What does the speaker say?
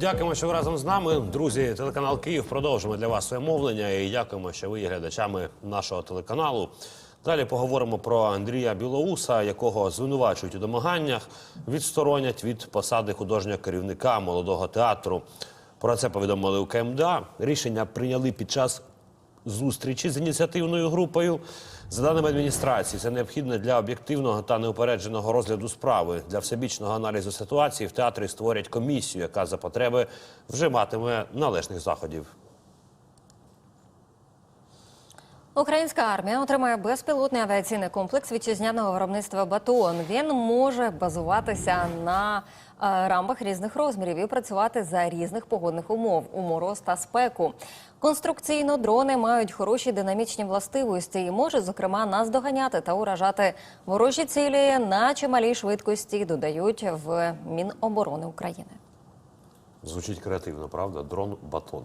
Дякуємо, що ви разом з нами. Друзі, телеканал Київ продовжимо для вас своє мовлення і дякуємо, що ви є глядачами нашого телеканалу. Далі поговоримо про Андрія Білоуса, якого звинувачують у домаганнях, відсторонять від посади художнього керівника молодого театру. Про це повідомили у КМДА. Рішення прийняли під час зустрічі з ініціативною групою. За даними адміністрації, це необхідно для об'єктивного та неупередженого розгляду справи. Для всебічного аналізу ситуації в театрі створять комісію, яка за потреби вже матиме належних заходів. Українська армія отримає безпілотний авіаційний комплекс вітчизняного виробництва Батон. Він може базуватися на е, рамбах різних розмірів і працювати за різних погодних умов у мороз та спеку. Конструкційно дрони мають хороші динамічні властивості і можуть, зокрема, наздоганяти та уражати ворожі цілі на чималій швидкості. Додають в Міноборони України. Звучить креативно, правда? Дрон батон.